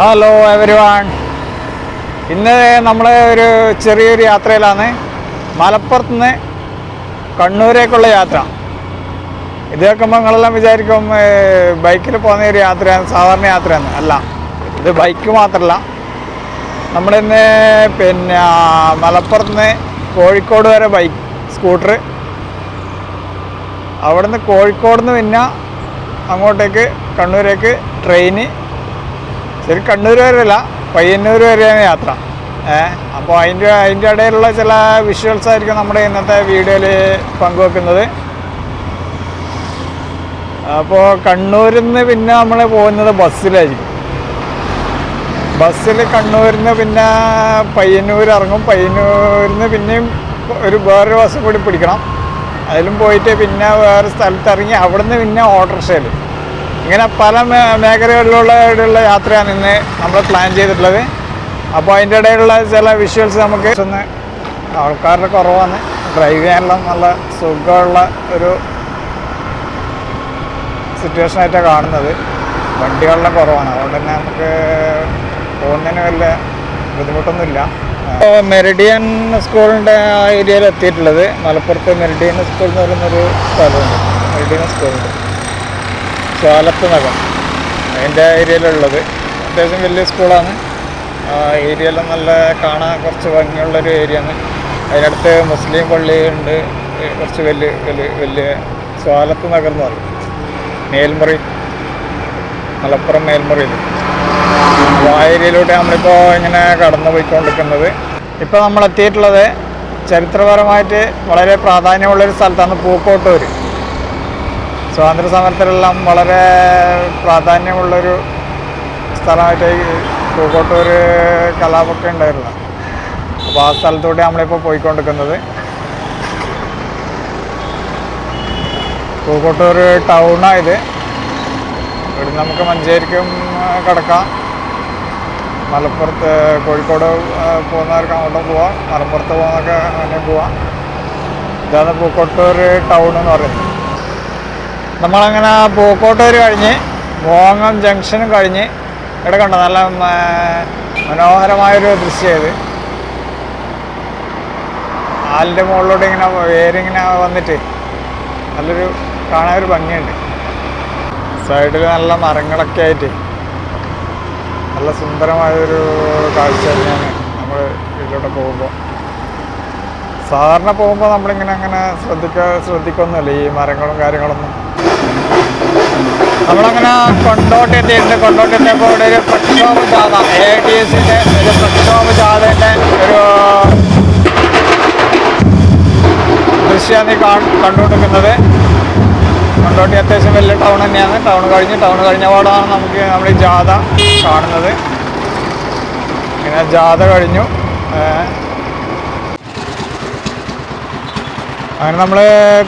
Hello every one ഇന്ന് നമ്മൾ ഒരു ചെറിയൊരു യാത്രയിലാണ്. മലപ്പുറത്ത് നിന്ന് കണ്ണൂരേക്കുള്ള യാത്ര. ഇത് കേൾക്കുമ്പോൾ നിങ്ങളെല്ലാം വിചാരിക്കും ബൈക്കിൽ പോകുന്ന ഒരു യാത്രയാണ് സാധാരണ യാത്രയാണ്. അല്ല ഇത് ബൈക്ക് മാത്രമല്ല നമ്മളിന്ന് പിന്നെ മലപ്പുറത്ത് നിന്ന് കോഴിക്കോട് വരെ ബൈക്ക് സ്കൂട്ടർ അവിടുന്ന് കോഴിക്കോട് നിന്ന് പിന്നെ അങ്ങോട്ടേക്ക് കണ്ണൂരേക്ക് ട്രെയിന് ശരി കണ്ണൂർ വരെയല്ല പയ്യന്നൂർ വരെയാണ് യാത്ര. അപ്പോൾ അതിന്റെ അതിന്റെ ഇടയിലുള്ള ചില വിഷ്വൽസ് ആയിരിക്കും നമ്മുടെ ഇന്നത്തെ വീഡിയോയിൽ പങ്കുവെക്കുന്നത്. അപ്പോൾ കണ്ണൂരിൽ നിന്ന് പിന്നെ നമ്മൾ പോകുന്നത് ബസ്സിലായിരിക്കും. ബസ്സിൽ കണ്ണൂരിൽ നിന്ന് പിന്നെ പയ്യന്നൂർ ഇറങ്ങും. പയ്യന്നൂരിൽ നിന്ന് പിന്നെയും ഒരു വേറൊരു ബസ് കൂടി പിടിക്കണം. അതിലും പോയിട്ട് പിന്നെ വേറെ സ്ഥലത്ത് ഇറങ്ങി നിന്ന് പിന്നെ ഓട്ടോറിക്ഷയിൽ ഇങ്ങനെ പല മേഖലകളിലുള്ള യാത്രയാണ് ഇന്ന് നമ്മൾ പ്ലാൻ ചെയ്തിട്ടുള്ളത്. അപ്പോൾ അതിന്റെ ഇടയിലുള്ള ചില വിഷ്വൽസ് നമുക്ക് ഒന്ന് ആൾക്കാരുടെ കുറവാണ്. ഡ്രൈവ് ചെയ്യാനുള്ള നല്ല സുഖമുള്ള ഒരു സിറ്റുവേഷൻ ആയിട്ടാണ് കാണുന്നത്. വണ്ടികളുടെ കുറവാണ്. അതുകൊണ്ട് തന്നെ നമുക്ക് പോകുന്നതിന് വലിയ ബുദ്ധിമുട്ടൊന്നുമില്ല. മെറിഡിയൻ സ്കൂളിന്റെ ഏരിയയിൽ എത്തിയിട്ടുള്ളത് മലപ്പുറത്ത് മെറിഡിയൻ സ്കൂൾ എന്ന് പറയുന്നൊരു സ്ഥലമുണ്ട്. മെറിഡിയൻ സ്കൂളുണ്ട്. സ്വാലത്ത് നഗം അതിന്റെ ഏരിയയിലുള്ളത്. അത്യാവശ്യം വലിയ സ്കൂളാണ്. ആ ഏരിയയെല്ലാം നല്ല കാണാൻ കുറച്ച് ഭംഗിയുള്ളൊരു ആണ് അതിനടുത്ത് മുസ്ലിം പള്ളിയുണ്ട് കുറച്ച് വലിയ വലിയ വലിയ സ്വാലത്ത് നഗർ എന്ന് പറയും. മേൽമുറി. മലപ്പുറം മേൽമുറിയിൽ. ആ ഏരിയയിലൂടെ നമ്മളിപ്പോൾ ഇങ്ങനെ കടന്നു പോയിക്കൊണ്ടിരിക്കുന്നത്. ഇപ്പോൾ നമ്മൾ എത്തിയിട്ടുള്ളത് ചരിത്രപരമായിട്ട് വളരെ പ്രാധാന്യമുള്ളൊരു സ്ഥലത്താണ് പൂക്കോട്ടൂർ സ്വാതന്ത്ര്യ സമരത്തിലെല്ലാം വളരെ പ്രാധാന്യമുള്ളൊരു സ്ഥലമായിട്ട് പൂക്കോട്ടൂർ കലാപൊക്കെ ഉണ്ടായിരുന്നു അപ്പോൾ ആ സ്ഥലത്തൂടെ നമ്മളിപ്പോൾ പോയിക്കൊണ്ടിരിക്കുന്നത്. പൂക്കോട്ടൂർ ടൗണായത്. ഇവിടെ നമുക്ക് മഞ്ചേരിക്കും കിടക്കാം. മലപ്പുറത്ത് കോഴിക്കോട് പോകുന്നവർക്ക് അങ്ങോട്ടും പോവാം. മലപ്പുറത്ത് പോകുന്നവർക്ക് അങ്ങനെ പോവാം. ഇതാണ് പൂക്കോട്ടൂർ ടൗൺ എന്ന് പറയുന്നത്. നമ്മളങ്ങനെ പൂക്കോട്ടൂർ കഴിഞ്ഞ് മോങ്ങം ജംഗ്ഷനും കഴിഞ്ഞ് കിടക്കണ്ട കണ്ടോ നല്ല മനോഹരമായൊരു ദൃശ്യം ഇത്. ആലിന്റെ മുകളിലൂടെ ഇങ്ങനെ വേരിങ്ങനെ വന്നിട്ട് നല്ലൊരു കാണാൻ ഒരു ഭംഗിയുണ്ട്. സൈഡിൽ നല്ല മരങ്ങളൊക്കെ ആയിട്ട് നല്ല സുന്ദരമായൊരു കാഴ്ച തന്നെയാണ് നമ്മൾ ഇതിലൂടെ പോകുമ്പോൾ സാധാരണ പോകുമ്പോൾ നമ്മളിങ്ങനെ അങ്ങനെ ശ്രദ്ധിക്ക ശ്രദ്ധിക്കൊന്നുമില്ല ഈ മരങ്ങളും കാര്യങ്ങളൊന്നും. നമ്മളങ്ങനെ കൊണ്ടോട്ട് എത്തിയിട്ടുണ്ട് കൊണ്ടോട്ട് എത്തിയപ്പോൾ ഇവിടെ ഒരു പ്രക്ഷോഭ ജാഥ. എ ടി എസിന്റെ ഒരു പ്രക്ഷോഭ ജാഥയുടെ ഒരു ദൃശ്യമാണ് ഈ കണ്ടുകൊണ്ടിരിക്കുന്നത്. കൊണ്ടോട്ടി അത്യാവശ്യം വലിയ ടൗൺ തന്നെയാണ്. ടൗൺ കഴിഞ്ഞ് ടൗൺ കഴിഞ്ഞ പാടാണ് നമുക്ക് നമ്മുടെ ഈ ജാഥ കാണുന്നത്. ഇങ്ങനെ ജാഥ കഴിഞ്ഞു. അങ്ങനെ നമ്മൾ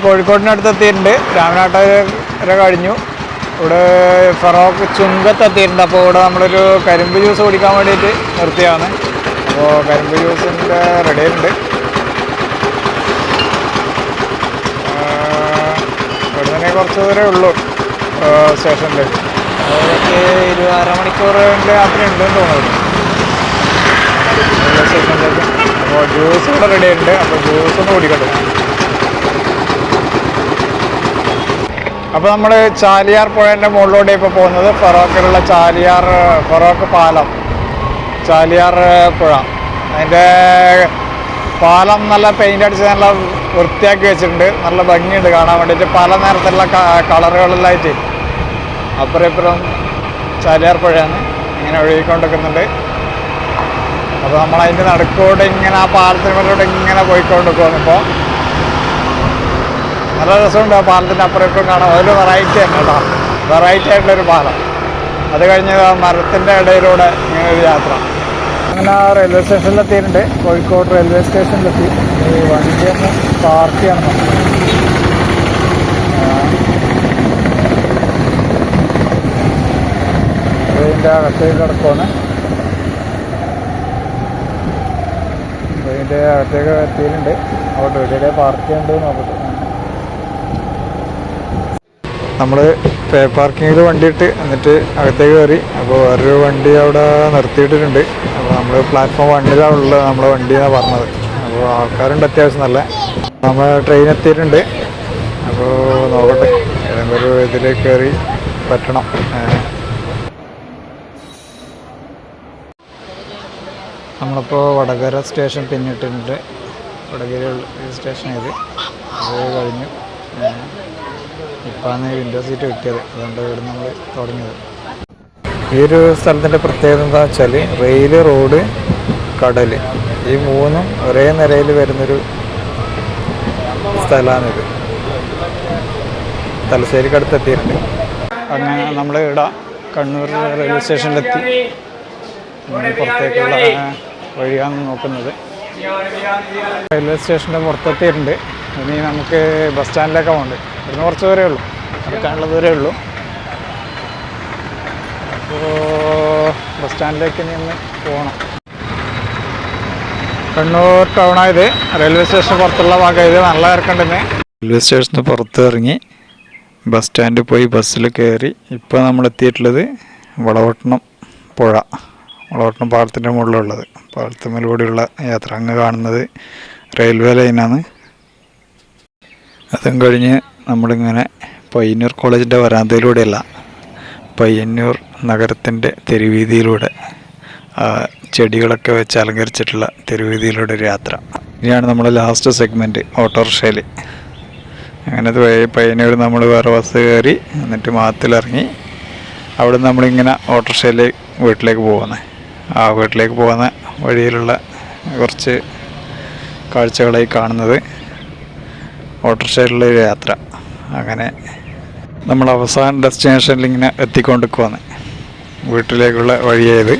കോഴിക്കോടിനടുത്ത് എത്തിയിട്ടുണ്ട് രാമനാട്ടുകര കഴിഞ്ഞു. ഇവിടെ ഫറോക്ക് ചുങ്കത്തെത്തിയിട്ടുണ്ട്. അപ്പോൾ ഇവിടെ നമ്മളൊരു കരിമ്പ് ജ്യൂസ് കുടിക്കാൻ വേണ്ടിയിട്ട് നിർത്തിയാണ്. അപ്പോൾ കരിമ്പ് ജ്യൂസിന്റെ റെഡിയുണ്ട് ഇവിടെ തന്നെ കുറച്ച് ദൂരമേ ഉള്ളൂ സ്റ്റേഷനിൽ അതൊക്കെ ഇരുപത് അരമണിക്കൂറിന്റെ യാത്ര ഉണ്ടെന്ന് തോന്നുന്നു. സ്റ്റേഷനിലേക്ക്. അപ്പോൾ ജ്യൂസ് ഇവിടെ റെഡി ഉണ്ട് അപ്പോൾ ജ്യൂസ് ഒന്ന് കുടിക്കട്ടെ. അപ്പോൾ നമ്മൾ ചാലിയാർ പുഴേന്റെ മുകളിലൂടെ ഇപ്പോൾ പോകുന്നത് ഫറോക്കിലുള്ള ചാലിയാർ ഫറോക്ക് പാലം. ചാലിയാർ പുഴ. അതിന്റെ പാലം നല്ല പെയിന്റ് അടിച്ച് നല്ല വൃത്തിയാക്കി വെച്ചിട്ടുണ്ട്. നല്ല ഭംഗിയുണ്ട് കാണാൻ വേണ്ടിയിട്ട്. പല നിറത്തിലുള്ള കളറുകളിലായിട്ട്. അപ്പുറം ഇപ്പുറം ചാലിയാർ പുഴയാണ് ഇങ്ങനെ ഒഴുകിക്കൊണ്ടിരിക്കുന്നുണ്ട്. അപ്പോൾ നമ്മൾ നടുക്കൂടെ ഇങ്ങനെ ആ പാലത്തിന് മുകളിലൂടെ ഇങ്ങനെ പോയിക്കൊണ്ടിരിക്കുവാണ് ഇപ്പോൾ നല്ല രസമുണ്ട് ആ പാലത്തിന്റെ അപ്പുറം കാണാം അതിൽ വെറൈറ്റി ആണ് കേട്ടോ. വെറൈറ്റി ആയിട്ടുള്ളൊരു പാലം. അത് കഴിഞ്ഞ് മരത്തിന്റെ ഇടയിലൂടെ ഇങ്ങനെ ഒരു യാത്ര. അങ്ങനെ ആ റെയിൽവേ സ്റ്റേഷനിലെത്തിയിട്ടുണ്ട് കോഴിക്കോട് റെയിൽവേ സ്റ്റേഷനിലെത്തി വണ്ടി ഒന്ന് പാർക്ക് ചെയ്യണം. ട്രെയിനിന്റെ അകത്തേക്ക് കിടക്കുവാണ്. ട്രെയിനിന്റെ അകത്തേക്ക് എത്തിയിട്ടുണ്ട്. അവിടെ ഇവിടെ പാർക്ക് ചെയ്യേണ്ടത് നോക്കട്ടെ. നമ്മൾ പേ പാർക്കിങ്ങിൽ വണ്ടി ഇട്ട് എന്നിട്ട് അകത്തേക്ക് കയറി. അപ്പോൾ വേറൊരു വണ്ടി അവിടെ നിർത്തിയിട്ടിട്ടുണ്ട്. അപ്പോൾ നമ്മൾ പ്ലാറ്റ്ഫോം വണ്ണിലാണ് ഉള്ളത് നമ്മളെ വണ്ടി എന്നാണ് പറഞ്ഞത്. അപ്പോൾ ആൾക്കാരുണ്ട് അത്യാവശ്യം നല്ല. നമ്മൾ ട്രെയിൻ എത്തിയിട്ടുണ്ട്. അപ്പോൾ നോക്കട്ടെ. ഏതെങ്കിലും ഒരു ഇതിലേക്ക് കയറി പറ്റണം. നമ്മളിപ്പോൾ വടകര സ്റ്റേഷൻ പിന്നിട്ടിട്ടുണ്ട്. വടകര സ്റ്റേഷൻ ഇത്. അത് കഴിഞ്ഞു. ഇപ്പോഴാണ് വിൻഡോ സീറ്റ് കിട്ടിയത്. അതുകൊണ്ട് ഇവിടെ നമ്മൾ തുടങ്ങിയത്. ഈ ഒരു സ്ഥലത്തിന്റെ പ്രത്യേകത എന്താ വെച്ചാൽ റെയിൽ റോഡ് കടൽ ഈ മൂന്നും ഒരേ നിരയിൽ വരുന്നൊരു സ്ഥലമാണിത്. തലശ്ശേരിക്കടുത്ത് എത്തിയിട്ടുണ്ട് അങ്ങനെ നമ്മൾ ഇവിടെ കണ്ണൂർ റെയിൽവേ സ്റ്റേഷനിലെത്തി പുറത്തേക്കുള്ള വഴിയാണ് നോക്കുന്നത്. റെയിൽവേ സ്റ്റേഷന്റെ പുറത്തെത്തിയിട്ടുണ്ട്. ഇനി നമുക്ക് ബസ് സ്റ്റാൻഡിലേക്ക് പോകണ്ട്? ഇവിടുന്ന് കുറച്ച് ദൂരമേ ഉള്ളൂ. നടക്കാനുള്ള ദൂരമേ ഉള്ളൂ. അപ്പോൾ ബസ് സ്റ്റാൻഡിലേക്ക് ഇനി ഒന്ന് പോകണം കണ്ണൂർ ടൗണായത് റെയിൽവേ സ്റ്റേഷന് പുറത്തുള്ള ഭാഗമായത് നല്ല ഇറക്കണ്ടെന്ന് റെയിൽവേ സ്റ്റേഷന് പുറത്ത് ഇറങ്ങി ബസ് സ്റ്റാൻഡിൽ പോയി ബസ്സിൽ കയറി. ഇപ്പോൾ നമ്മൾ എത്തിയിട്ടുള്ളത് വളവട്ടണം പുഴ. വളവട്ടണം പാലത്തിന്റെ മുകളിലുള്ളത്. പാലത്തുമ്മലൂടെയുള്ള യാത്ര അങ്ങ് കാണുന്നത് റെയിൽവേ ലൈനാണ് അതും കഴിഞ്ഞ് നമ്മളിങ്ങനെ പയ്യന്നൂർ കോളേജിന്റെ വരാന്തയിലൂടെയല്ല പയ്യന്നൂർ നഗരത്തിന്റെ തെരുവീതിയിലൂടെ ചെടികളൊക്കെ വെച്ച് അലങ്കരിച്ചിട്ടുള്ള തെരുവീതിയിലൂടെ ഒരു യാത്ര. ഇനിയാണ് നമ്മുടെ ലാസ്റ്റ് സെഗ്മെന്റ് ഓട്ടോറിക്ഷയിൽ അങ്ങനെ പയ്യന്നൂർ നമ്മൾ വേറെ ബസ് കയറി എന്നിട്ട് മാത്തിലിറങ്ങി. അവിടെ നമ്മളിങ്ങനെ ഓട്ടോറിക്ഷയിൽ വീട്ടിലേക്ക് പോകുന്നത് ആ വീട്ടിലേക്ക് പോകുന്ന വഴിയിലുള്ള കുറച്ച് കാഴ്ചകളായി കാണുന്നത് ഓട്ടോറിക്ഷയിലുള്ള യാത്ര. അങ്ങനെ നമ്മൾ അവസാന ഡെസ്റ്റിനേഷനിൽ ഇങ്ങനെ എത്തിക്കൊണ്ടിരിക്കുവാണ്. വീട്ടിലേക്കുള്ള വഴിയായത്.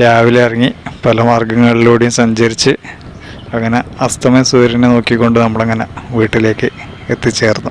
രാവിലെ ഇറങ്ങി പല മാർഗങ്ങളിലൂടെയും സഞ്ചരിച്ച് അങ്ങനെ അസ്തമയ സൂര്യനെ നോക്കിക്കൊണ്ട് നമ്മളങ്ങനെ വീട്ടിലേക്ക് എത്തിച്ചേർന്നു.